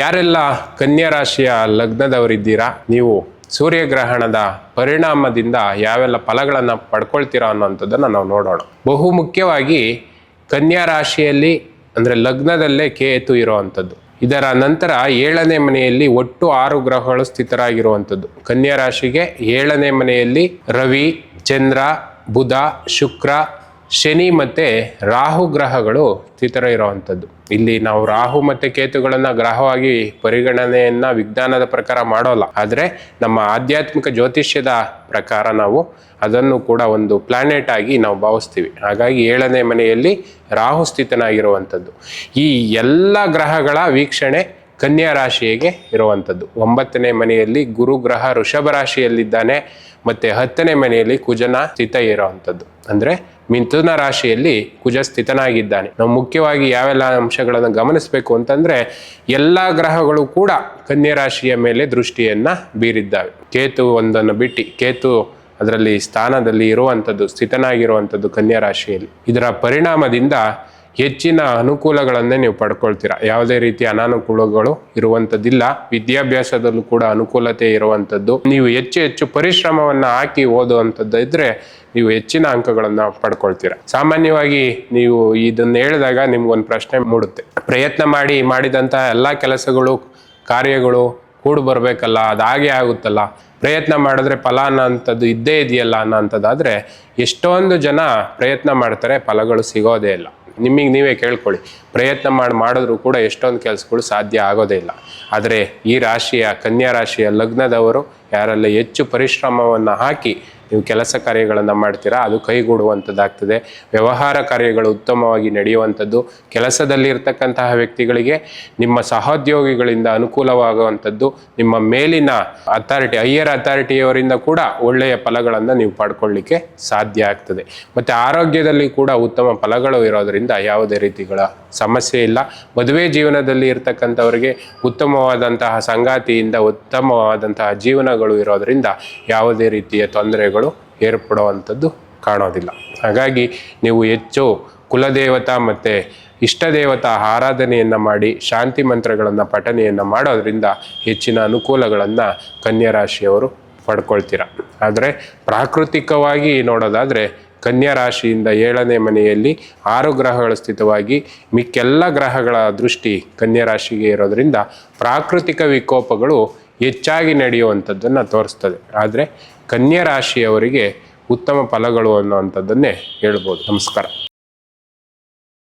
ಯಾರೆಲ್ಲ ಕನ್ಯಾ ರಾಶಿಯ ಲಗ್ನದವರಿದ್ದೀರಾ, ನೀವು ಸೂರ್ಯಗ್ರಹಣದ ಪರಿಣಾಮದಿಂದ ಯಾವೆಲ್ಲ ಫಲಗಳನ್ನು ಪಡ್ಕೊಳ್ತೀರಾ ಅನ್ನೋಂಥದ್ದನ್ನು ನಾವು ನೋಡೋಣ. ಬಹು ಮುಖ್ಯವಾಗಿ ಕನ್ಯಾ ರಾಶಿಯಲ್ಲಿ ಅಂದರೆ ಲಗ್ನದಲ್ಲೇ ಕೇತು ಇರುವಂಥದ್ದು. ಇದರ ನಂತರ ಏಳನೇ ಮನೆಯಲ್ಲಿ ಒಟ್ಟು ಆರು ಗ್ರಹಗಳು ಸ್ಥಿತರಾಗಿರುವಂಥದ್ದು. ಕನ್ಯಾ ರಾಶಿಗೆ ಏಳನೇ ಮನೆಯಲ್ಲಿ ರವಿ, ಚಂದ್ರ, ಬುಧ, ಶುಕ್ರ ಶನಿ ಮತ್ತೆ ರಾಹು ಗ್ರಹಗಳು ಸ್ಥಿತರ ಇರುವಂಥದ್ದು. ಇಲ್ಲಿ ನಾವು ರಾಹು ಮತ್ತು ಕೇತುಗಳನ್ನು ಗ್ರಹವಾಗಿ ಪರಿಗಣನೆಯನ್ನು ವಿಜ್ಞಾನದ ಪ್ರಕಾರ ಮಾಡೋಲ್ಲ. ಆದರೆ ನಮ್ಮ ಆಧ್ಯಾತ್ಮಿಕ ಜ್ಯೋತಿಷ್ಯದ ಪ್ರಕಾರ ನಾವು ಅದನ್ನು ಕೂಡ ಒಂದು ಪ್ಲಾನೆಟ್ ಆಗಿ ನಾವು ಭಾವಿಸ್ತೀವಿ. ಹಾಗಾಗಿ ಏಳನೇ ಮನೆಯಲ್ಲಿ ರಾಹು ಸ್ಥಿತನಾಗಿರುವಂಥದ್ದು. ಈ ಎಲ್ಲ ಗ್ರಹಗಳ ವೀಕ್ಷಣೆ ಕನ್ಯಾ ರಾಶಿಗೆ ಇರುವಂಥದ್ದು. ಒಂಬತ್ತನೇ ಮನೆಯಲ್ಲಿ ಗುರು ಗ್ರಹ ವೃಷಭ ರಾಶಿಯಲ್ಲಿದ್ದಾನೆ. ಮತ್ತೆ ಹತ್ತನೇ ಮನೆಯಲ್ಲಿ ಕುಜನ ಸ್ಥಿತ ಇರುವಂಥದ್ದು. ಅಂದ್ರೆ ಮಿಥುನ ರಾಶಿಯಲ್ಲಿ ಕುಜ ಸ್ಥಿತನಾಗಿದ್ದಾನೆ. ನಾವು ಮುಖ್ಯವಾಗಿ ಯಾವೆಲ್ಲ ಅಂಶಗಳನ್ನು ಗಮನಿಸಬೇಕು ಅಂತಂದ್ರೆ ಎಲ್ಲ ಗ್ರಹಗಳು ಕೂಡ ಕನ್ಯಾ ರಾಶಿಯ ಮೇಲೆ ದೃಷ್ಟಿಯನ್ನ ಬೀರಿದ್ದಾವೆ. ಕೇತು ಒಂದನ್ನು ಬಿಟ್ಟು ಕೇತು ಅದರಲ್ಲಿ ಸ್ಥಾನದಲ್ಲಿ ಇರುವಂಥದ್ದು, ಸ್ಥಿತನಾಗಿರುವಂಥದ್ದು ಕನ್ಯಾ ರಾಶಿಯಲ್ಲಿ. ಇದರ ಪರಿಣಾಮದಿಂದ ಹೆಚ್ಚಿನ ಅನುಕೂಲಗಳನ್ನೇ ನೀವು ಪಡ್ಕೊಳ್ತೀರಾ. ಯಾವುದೇ ರೀತಿಯ ಅನಾನುಕೂಲಗಳು ಇರುವಂಥದ್ದಿಲ್ಲ. ವಿದ್ಯಾಭ್ಯಾಸದಲ್ಲೂ ಕೂಡ ಅನುಕೂಲತೆ ಇರುವಂಥದ್ದು. ನೀವು ಹೆಚ್ಚು ಹೆಚ್ಚು ಪರಿಶ್ರಮವನ್ನು ಹಾಕಿ ಓದುವಂಥದ್ದು ಇದ್ದರೆ ನೀವು ಹೆಚ್ಚಿನ ಅಂಕಗಳನ್ನು ಪಡ್ಕೊಳ್ತೀರಾ. ಸಾಮಾನ್ಯವಾಗಿ ನೀವು ಇದನ್ನು ಹೇಳಿದಾಗ ನಿಮ್ಗೊಂದು ಪ್ರಶ್ನೆ ಮೂಡುತ್ತೆ. ಪ್ರಯತ್ನ ಮಾಡಿ ಮಾಡಿದಂತಹ ಎಲ್ಲ ಕೆಲಸಗಳು, ಕಾರ್ಯಗಳು ಕೂಡು ಬರಬೇಕಲ್ಲ, ಅದು ಹಾಗೆ ಆಗುತ್ತಲ್ಲ. ಪ್ರಯತ್ನ ಮಾಡಿದ್ರೆ ಫಲ ಅನ್ನೋಂಥದ್ದು ಇದ್ದೇ ಇದೆಯಲ್ಲ ಅನ್ನೋಂಥದ್ದಾದರೆ ಎಷ್ಟೊಂದು ಜನ ಪ್ರಯತ್ನ ಮಾಡ್ತಾರೆ, ಫಲಗಳು ಸಿಗೋದೇ ಇಲ್ಲ. ನಿಮಗೆ ನೀವೇ ಕೇಳ್ಕೊಳ್ಳಿ. ಪ್ರಯತ್ನ ಮಾಡಿ, ಮಾಡಿದ್ರು ಕೂಡ ಎಷ್ಟೊಂದು ಕೆಲಸಗಳು ಸಾಧ್ಯ ಆಗೋದೇ ಇಲ್ಲ. ಆದರೆ ಈ ರಾಶಿಯ, ಕನ್ಯಾ ರಾಶಿಯ ಲಗ್ನದವರು ಯಾರೆಲ್ಲ ಹೆಚ್ಚು ಪರಿಶ್ರಮವನ್ನು ಹಾಕಿ ನೀವು ಕೆಲಸ ಕಾರ್ಯಗಳನ್ನು ಮಾಡ್ತೀರಾ, ಅದು ಕೈಗೂಡುವಂಥದ್ದಾಗ್ತದೆ ವ್ಯವಹಾರ ಕಾರ್ಯಗಳು ಉತ್ತಮವಾಗಿ ನಡೆಯುವಂಥದ್ದು, ಕೆಲಸದಲ್ಲಿ ಇರ್ತಕ್ಕಂತಹ ವ್ಯಕ್ತಿಗಳಿಗೆ ನಿಮ್ಮ ಸಹೋದ್ಯೋಗಿಗಳಿಂದ ಅನುಕೂಲವಾಗುವಂಥದ್ದು, ನಿಮ್ಮ ಮೇಲಿನ ಅಥಾರಿಟಿ ಹೈಯರ್ ಅಥಾರಿಟಿಯವರಿಂದ ಕೂಡ ಒಳ್ಳೆಯ ಫಲಗಳನ್ನು ನೀವು ಪಡ್ಕೊಳ್ಳಿಕ್ಕೆ ಸಾಧ್ಯ ಆಗ್ತದೆ. ಮತ್ತು ಆರೋಗ್ಯದಲ್ಲಿ ಕೂಡ ಉತ್ತಮ ಫಲಗಳು ಇರೋದರಿಂದ ಯಾವುದೇ ರೀತಿಗಳ ಸಮಸ್ಯೆ ಇಲ್ಲ. ಮದುವೆ ಜೀವನದಲ್ಲಿ ಇರ್ತಕ್ಕಂಥವರಿಗೆ ಉತ್ತಮವಾದಂತಹ ಸಂಗಾತಿಯಿಂದ ಉತ್ತಮವಾದಂತಹ ಜೀವನಗಳು ಇರೋದರಿಂದ ಯಾವುದೇ ರೀತಿಯ ತೊಂದರೆಗಳು ಏರ್ಪಡುವಂಥದ್ದು ಕಾಣೋದಿಲ್ಲ. ಹಾಗಾಗಿ ನೀವು ಹೆಚ್ಚು ಕುಲದೇವತಾ ಮತ್ತು ಇಷ್ಟದೇವತಾ ಆರಾಧನೆಯನ್ನು ಮಾಡಿ, ಶಾಂತಿ ಮಂತ್ರಗಳನ್ನು ಪಠನೆಯನ್ನು ಮಾಡೋದರಿಂದ ಹೆಚ್ಚಿನ ಅನುಕೂಲಗಳನ್ನು ಕನ್ಯಾ ರಾಶಿಯವರು ಪಡ್ಕೊಳ್ತೀರ. ಆದರೆ ಪ್ರಾಕೃತಿಕವಾಗಿ ನೋಡೋದಾದರೆ ಕನ್ಯಾ ರಾಶಿಯಿಂದ ಏಳನೇ ಮನೆಯಲ್ಲಿ ಆರು ಗ್ರಹಗಳು ಸ್ಥಿತವಾಗಿ ಮಿಕ್ಕೆಲ್ಲ ಗ್ರಹಗಳ ದೃಷ್ಟಿ ಕನ್ಯಾ ರಾಶಿಗೆ ಇರೋದರಿಂದ ಪ್ರಾಕೃತಿಕ ವಿಕೋಪಗಳು ಹೆಚ್ಚಾಗಿ ನಡೆಯುವಂಥದ್ದನ್ನು ತೋರಿಸ್ತದೆ. ಆದರೆ ಕನ್ಯಾ ರಾಶಿಯವರಿಗೆ ಉತ್ತಮ ಫಲಗಳು ಅನ್ನುವಂಥದ್ದನ್ನೇ ಹೇಳ್ಬೋದು. ನಮಸ್ಕಾರ.